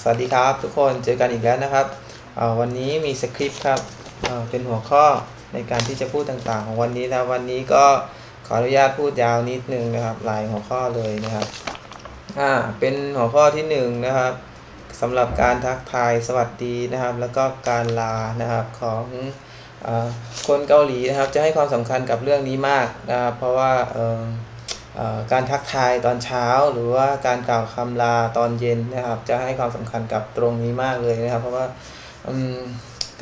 สวัสดีครับทุกคนเจอกันอีกแล้วนะครับ วันนี้มีสคริปต์ครับเป็นหัวข้อในการที่จะพูดต่างๆ ของวันนี้นะวันนี้ก็ขออนุญาตพูดยาวนิดนึงนะครับหลายหัวข้อเลยนะครับเป็นหัวข้อที่หนึ่งนะครับสำหรับการทักทายสวัสดีนะครับ แล้วก็การลานะครับของอคนเกาหลีนะครับ จะให้ความสำคัญกับเรื่องนี้มากนะครับเพราะว่า การทักทายตอนเช้า หรือว่าการกล่าวคำลาตอนเย็นนะครับ จะให้ความสำคัญกับตรงนี้มากเลยนะครับ เพราะว่า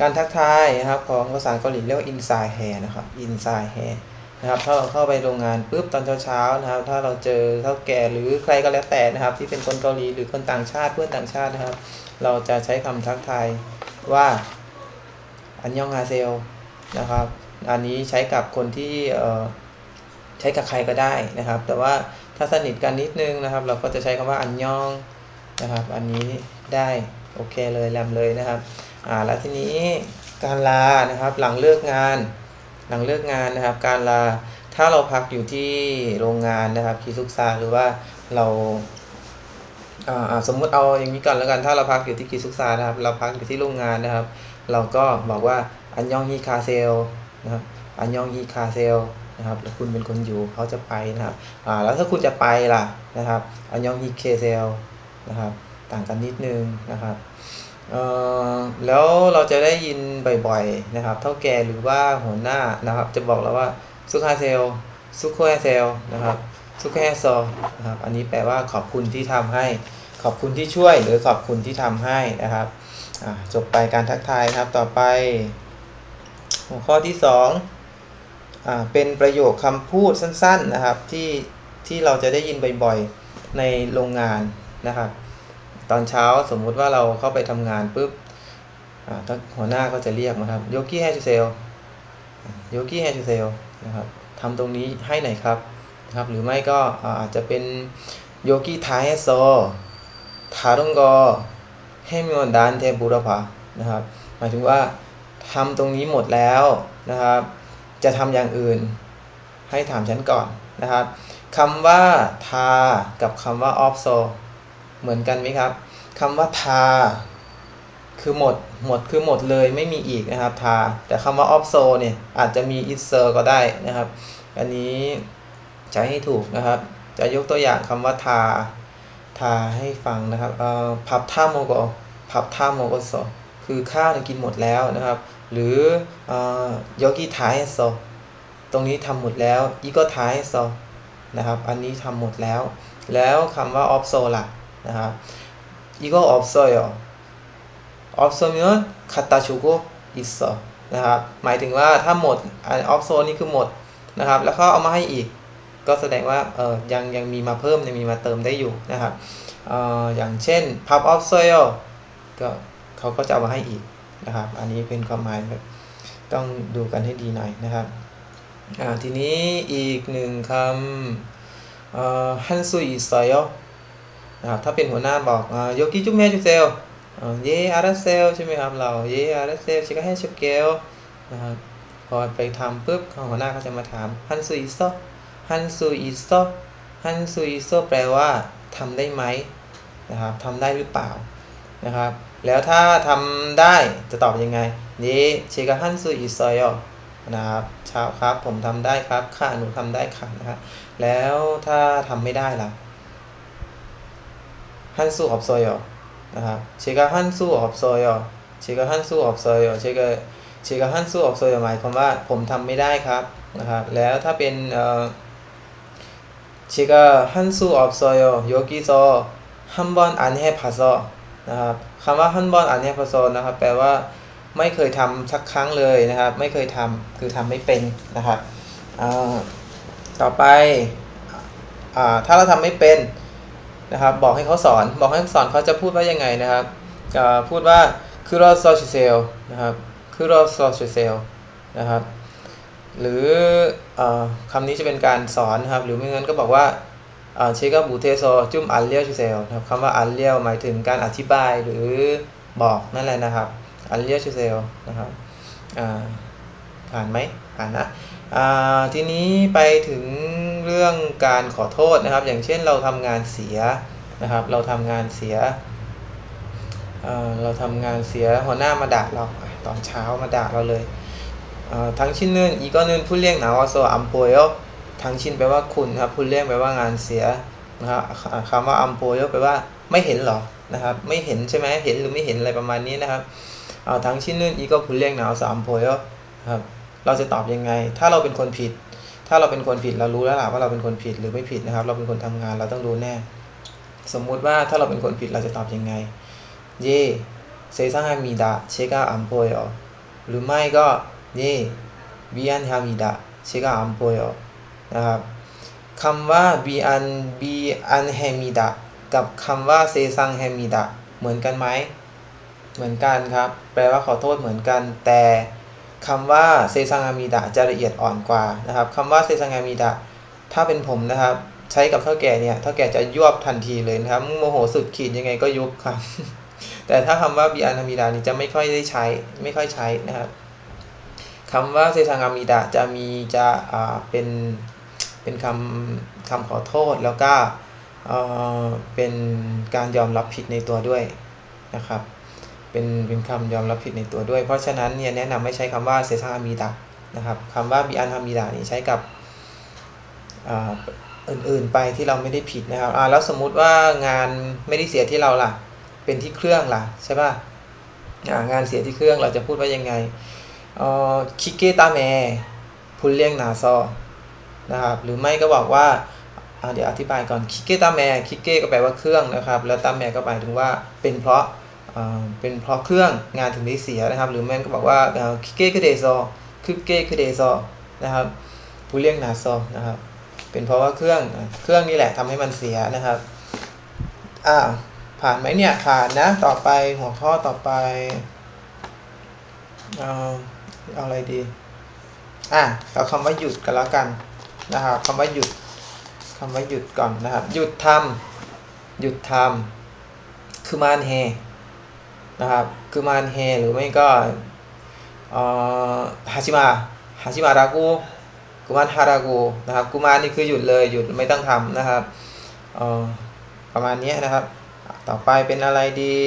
การทักทายนะครับของภาษาเกาหลีเรียกว่าอินไซแฮนะครับอินไซแฮนะครับถ้าเราเข้าไปโรงงานปุ๊บตอนเช้าๆนะครับ ถ้าเราเจอเท่าแก่หรือใครก็แล้วแต่นะครับ ที่เป็นคนเกาหลีหรือคนต่างชาติเพื่อนต่างชาตินะครับ เราจะใช้คำทักทายว่าอันยองฮาเซลนะครับ อันนี้ใช้กับคนที่ ใช้กับใครก็ได้นะครับ แต่ว่าถ้าสนิทกันนิดนึงนะครับ เราก็จะใช้คำว่าอันยองนะครับ อันนี้ได้โอเคเลยแลมเลยนะครับอ่าแล้วทีนี้การลานะครับหลังเลิกงาน หลังเลิกงานนะครับ การลาถ้าเราพักอยู่ที่โรงงานนะครับคีซุกซาหรือว่าเราสมมุติเอาอย่างนี้ก่อนแล้วกันถ้าเราพักอยู่ที่คีซุกซานะครับ เราพักอยู่ที่โรงงานนะครับ เราก็บอกว่าอันยองฮีคาเซล นะครับอันยองฮีคาเซลนะครับแล้วคุณเป็นคนอยู่เขาจะไปนะครับอ่าแล้วถ้าคุณจะไปล่ะนะครับอันยองฮีเคเซลนะครับต่างกันนิดนึงนะครับเออแล้วเราจะได้ยินบ่อยๆนะครับ เท่าแก่หรือว่าหัวหน้านะครับ จะบอกเราว่าซุคาเซลซุโคเซลนะครับซุโคเซลนะครับ อันนี้แปลว่าขอบคุณที่ทำให้ ขอบคุณที่ช่วย หรือขอบคุณที่ทำให้นะครับจบไปการทักทายครับต่อไป หัวข้อที่สองอ่าเป็นประโยคคำพูดสั้นๆนะครับที่ที่เราจะได้ยินบ่อยๆในโรงงานนะครับ ตอนเช้าสมมุติว่าเราเข้าไปทำงานปุ๊บอ่าถ้าหัวหน้าก็จะเรียกมาครับโยกี้แฮชูเซลโยกี้แฮชูเซลนะครับทำตรงนี้ให้หน่อยครับนะครับ หรือไม่ก็อาจจะเป็นโยกี้ทายโซทารุงกอให้มีวันดานเทบุรพานะครับ หมายถึงว่า ทำตรงนี้หมดแล้วนะครับ จะทำอย่างอื่น ให้ถามฉันก่อนนะครับคำว่าทากับคำว่า also เหมือนกันไหมครับคำว่าทาคือหมดหมดคือหมดเลยไม่มีอีกนะครับทาแต่คำว่า also เนี่ยอาจจะมี is ก็ได้นะครับ อันนี้ใช้ให้ถูกนะครับ จะยกตัวอย่างคำว่าทาทาให้ฟังนะครับเอ่อพับท่าโมโกพับท่าโมโกโซ คือข้าวกินหมดแล้วนะครับ หรือยอกี้ท้ายโซตรงนี้ทำหมดแล้วยี่ก็ท้ายโซนะครับ อันนี้ทำหมดแล้ว แล้วคำว่าออฟโซล่ะนะครับยี่ก็ออฟโซยออฟโซมิโนะคาตาชูโกอิโซนะครับ หมายถึงว่าถ้าหมดอันออฟโซนี่คือหมดนะครับ แล้วเขาเอามาให้อีก ก็แสดงว่าเออยังยังมีมาเพิ่มยังมีมาเติมได้อยู่นะครับอออย่างเช่นพับออฟโซยก็ เขาก็จะเอามาให้อีกนะครับ อันนี้เป็นความหมายแบบต้องดูกันให้ดีหน่อยนะครับทีนี้อีกหนึ่งคำฮันซุอิซอนะครับถ้าเป็นหัวหน้าบอกโยกิจุ๊มแมจุเซลเยอาร์เซลใช่ไหมครับเราเยอาร์เซลชิคาเฮชิเกลนะครับพอไปทำปุ๊บหัวหน้าก็จะมาถามฮันซุอิโซฮันซุอิโซฮันซุอิโซแปลว่าทำได้ไหมนะครับทำได้หรือเปล่า นะครับ แล้วถ้าทำได้จะตอบยังไงเยชิคาฮันซุอิโซโยนะครับชาวครับผมทำได้ครับค่ะหนูทำได้ค่ะนะครับแล้วถ้าทำไม่ได้ล่ะฮันสู้อบโซยนะครับเชกาฮันสู้อบโซยเชกาฮันสู้อบโซยเชกาเชกาฮันสู้อบโซยหมายความว่าผมทำไม่ได้ครับนะครับแล้วถ้าเป็นเอ่อเชกาฮันสู้อบโซยโยกิโซฮัมบอ นะครับคำว่าฮันบอนอันเฮพัโซนะครับ แปลว่าไม่เคยทำสักครั้งเลยนะครับ ไม่เคยทำคือทำไม่เป็นนะครับต่อไปอถ้าเราทำไม่เป็นนะครับ บอกให้เขาสอน บอกให้สอนเขาจะพูดว่ายังไงนะครับพูดว่าคือรอซอชิเซลนะครับคือรอซอชิเซลนะครับ หรืออคำนี้จะเป็นการสอนนะครับ หรือไม่งั้นก็บอกว่า เชกาบูเทโซจุ่มอัลเลียวชิเซลนะครับคำว่าอัลเลียวหมายถึงการอธิบายหรือบอกนั่นแหละนะครับอันเลียวชูเซลนะครับผ่านไหมผ่านนะทีนี้ไปถึงเรื่องการขอโทษนะครับ อย่างเช่นเราทำงานเสียนะครับ เราทำงานเสียเราทำงานเสียหัวหน้ามาด่าเราตอนเช้ามาด่าเราเลยเอ่อทั้งชิ้นนึงอีกก็นึงพูดเรียกหนาวโซอัมโปย ทั้งชิ้นแปลว่าคุณครับพูดเรียกแปลว่างานเสียนะครับคำว่าอัมโปยแปลว่าไม่เห็นหรอนะครับ ไม่เห็นใช่ไหมเห็นหรือไม่เห็นอะไรประมาณนี้นะครับเอาทั้งชิ้นนึงอีกก็พูดเรียกหนาวโซอัมโปยครับเราจะตอบยังไง ถ้าเราเป็นคนผิด ถ้าเราเป็นคนผิดเรารู้แล้วล่ะว่าเราเป็นคนผิดหรือไม่ผิดนะครับ เราเป็นคนทำงานเราต้องรู้แน่ สมมุติว่าถ้าเราเป็นคนผิดเราจะตอบยังไง เย่เซซังฮามิดะเชกาอัมโปยอหรือไม่ก็เย่บิอันฮามิดะเชกาอัมโปยอ นะครับคำว่าบิอันบิอันฮมิดะกับคำว่าเซซังฮมิดะเหมือนกันไหมเหมือนกันครับ แปลว่าขอโทษเหมือนกัน แต่คำว่าเซซังฮมิดะจะละเอียดอ่อนกว่านะครับคำว่าเซซังฮมิดะถ้าเป็นผมนะครับ ใช้กับเท่าแก่เนี่ยเท่าแก่จะยวบทันทีเลยนะครับโมโหสุดขีดยังไงก็ยุบครับ แต่ถ้าคำว่าบิอานามิดานี่จะไม่ค่อยได้ใช้ไม่ค่อยใช้นะครับคำว่าเซซังอามิดาจะมีจะอ่าเป็น เป็นคำคำขอโทษแล้วก็เป็นการยอมรับผิดในตัวด้วยนะครับ เป็นเป็นคำยอมรับผิดในตัวด้วย เพราะฉะนั้นเนี่ยแนะนำไม่ใช้คำว่าเซซามิดานะครับคำว่าบิอานามิดานี่ใช้กับอื่นๆไปที่เราไม่ได้ผิดนะครับอ่าแล้วสมมุติว่างานไม่ได้เสียที่เราล่ะ เป็นที่เครื่องล่ะใช่ป่ะงานเสียที่เครื่องเราจะพูดว่ายังไงคิเกตาเมพูดเรียงนาซอ นะครับ หรือไม่ก็บอกว่าเดี๋ยวอธิบายก่อนคิกเกตาเมคิกเกก็แปลว่าเครื่องนะครับ แล้วตาเมก็หมายถึงว่าเป็นเพราะเป็นเพราะเครื่องงานถึงได้เสียนะครับ หรือแม่ก็บอกว่าคิกเกคือเดซอคิเกคือเดซอนะครับพูดเรียงนาซอนะครับ เป็นเพราะว่าเครื่องเครื่องนี่แหละทำให้มันเสียนะครับอ่าผ่านไหมเนี่ยผ่านนะต่อไปหัวข้อต่อไปเอาเอาอะไรดีอะเอาคำว่าหยุดกันแล้วกัน นะครับคำว่าหยุดคำว่าหยุดก่อนนะครับ หยุดทำหยุดทำคือมานเฮนะครับ คือมานเฮหรือไม่ก็เอ่อฮาชิมาฮาชิมารากูกุมารฮารากูนะครับ กุมารนี่คือหยุดเลยหยุดไม่ต้องทำนะครับประมาณนี้นะครับ ต่อไปเป็นอะไรดี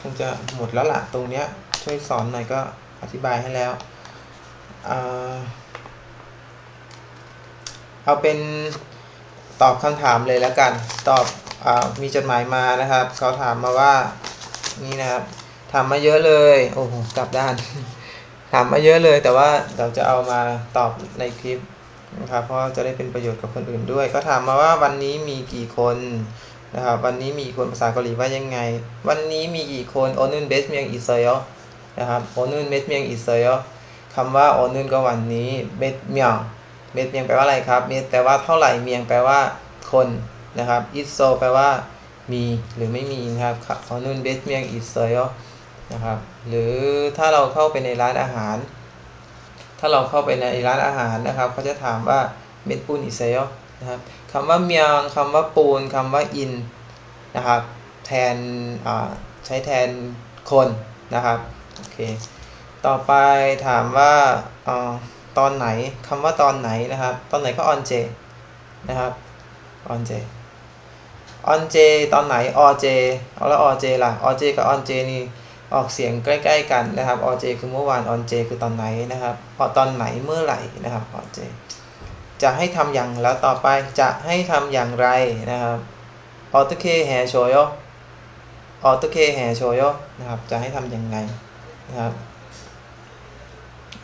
คงจะหมดแล้วล่ะตรงเนี้ยช่วยสอนหน่อยก็อธิบายให้แล้วอ่า เอาเป็นตอบคำถามเลยแล้วกัน ตอบอมีจดหมายมานะครับ เขาถามมาว่า นี่นะครับ ถามมาเยอะเลย โอ้โห กลับด้าน ถามมาเยอะเลย แต่ว่าเราจะเอามาตอบในคลิปนะครับ เพราะจะได้เป็นประโยชน์กับคนอื่นด้วย ก็ถามมาว่าวันนี้มีกี่คนนะครับ วันนี้มีคนภาษาเกาหลีว่ายังไง วันนี้มีกี่คนโอนุนเบสเมียงอิเซยนะครับโอนุนเบสเมียงอิเซยคำว่าโอนุนก็วันนี้เบสเมียง บสเมียงแปลว่าอะไรครับเบสแปลว่าเท่าไหร่เมียงแปลว่าคนนะครับอิโซแปลว่ามีหรือไม่มีนะครับโอนุนเบสเมียงอิเซโยนะครับหรือถ้าเราเข้าไปในร้านอาหาร ถ้าเราเข้าไปในร้านอาหารนะครับเขาจะถามว่าเม็ดปูนอิเซโยนะครับคำว่าเมียงคำว่าปูนคำว่าอินนะครับแทนใช้แทนคนนะครับโอเคต่อไปถามว่าอ ตอนไหนคำว่าตอนไหนนะครับ ตอนไหนก็ออนเจนะครับออนเจออนเจตอนไหนออเจเอาแล้วออเจล่ะออเจกับออนเจนี่ออกเสียงใกล้ๆกันนะครับออเจคือเมื่อวานออนเจคือตอนไหนนะครับพอตอนไหนเมื่อไหร่นะครับออเจะให้ทำอย่างแล้วต่อไปจะให้ทำอย่างไรนะครับออตเคแฮโชโยออตเคแฮโชยนะครับ จะให้ทำยังไงนะครับ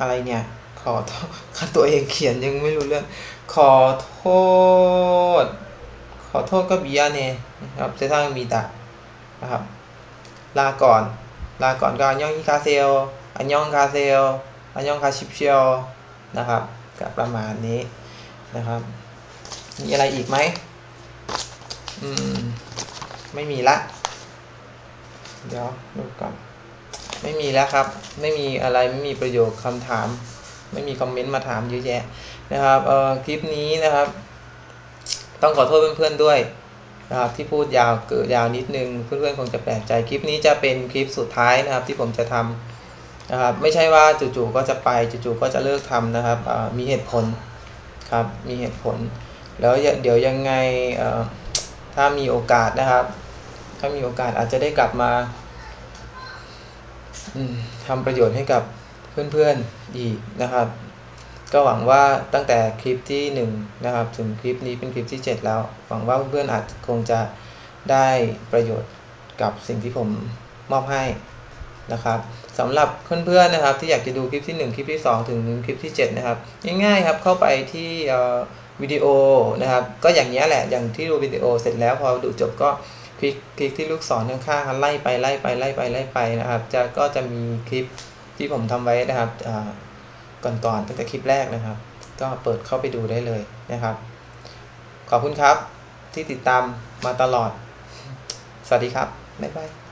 อะไรเนี่ย ขอโทษตัวเองเขียนยังไม่รู้เรื่อง ขอโทษ ขอโทษก็บียาเนนะครับเซทังมีตะนะครับ ลาก่อน ลาก่อนก็อันยองฮิคาเซลอันยองคาเซลอันยองคาชิปเชียวนะครับกับประมาณนี้นะครับ มีอะไรอีกไหมอืม ไม่มีละ เดี๋ยวดูก่อน ไม่มีแล้วครับ ไม่มีอะไรไม่มีประโยคคำถาม ไม่มีคอมเมนต์มาถามเยอะแยะนะครับเอ่อคลิปนี้นะครับ ต้องขอโทษเพื่อนๆด้วยนะครับที่พูดยาวเกิดยาวนิดนึงเพื่อนๆคงจะแปลกใจคลิปนี้จะเป็นคลิปสุดท้ายนะครับ ที่ผมจะทำนะครับไม่ใช่ว่าจู่ๆก็จะไปจู่ๆก็จะเลิกทำนะครับมีเหตุผลครับมีเหตุผล แล้วเดี๋ยวยังไงถ้ามีโอกาสนะครับ ถ้ามีโอกาสอาจจะได้กลับมา ทำประโยชน์ให้กับเพื่อนๆอีกนะครับ ก็หวังว่าตั้งแต่คลิปที่หนึ่งนะครับถึงคลิปนี้เป็นคลิปที่ 7 แล้ว หวังว่าเพื่อนๆอาจคงจะได้ประโยชน์กับสิ่งที่ผมมอบให้นะครับสำหรับเพื่อนๆนะครับที่อยากจะดูคลิปที่ 1 คลิปที่ 2 ถึงคลิปที่ 7 นะครับ ง่ายๆครับเข้าไปที่วิดีโอนะครับ ก็อย่างนี้แหละอย่างที่ดูวิดีโอเสร็จแล้วพอดูจบก็ คลิกคลิกที่ลูกศรข้างๆไล่ไปไล่ไปไล่ไปไล่ไปนะครับ จะก็จะมีคลิปที่ผมทำไว้นะครับอ่าก่อนๆตั้งแต่คลิปแรกนะครับ ก็เปิดเข้าไปดูได้เลยนะครับ ขอบคุณครับที่ติดตามมาตลอด สวัสดีครับบ๊ายบาย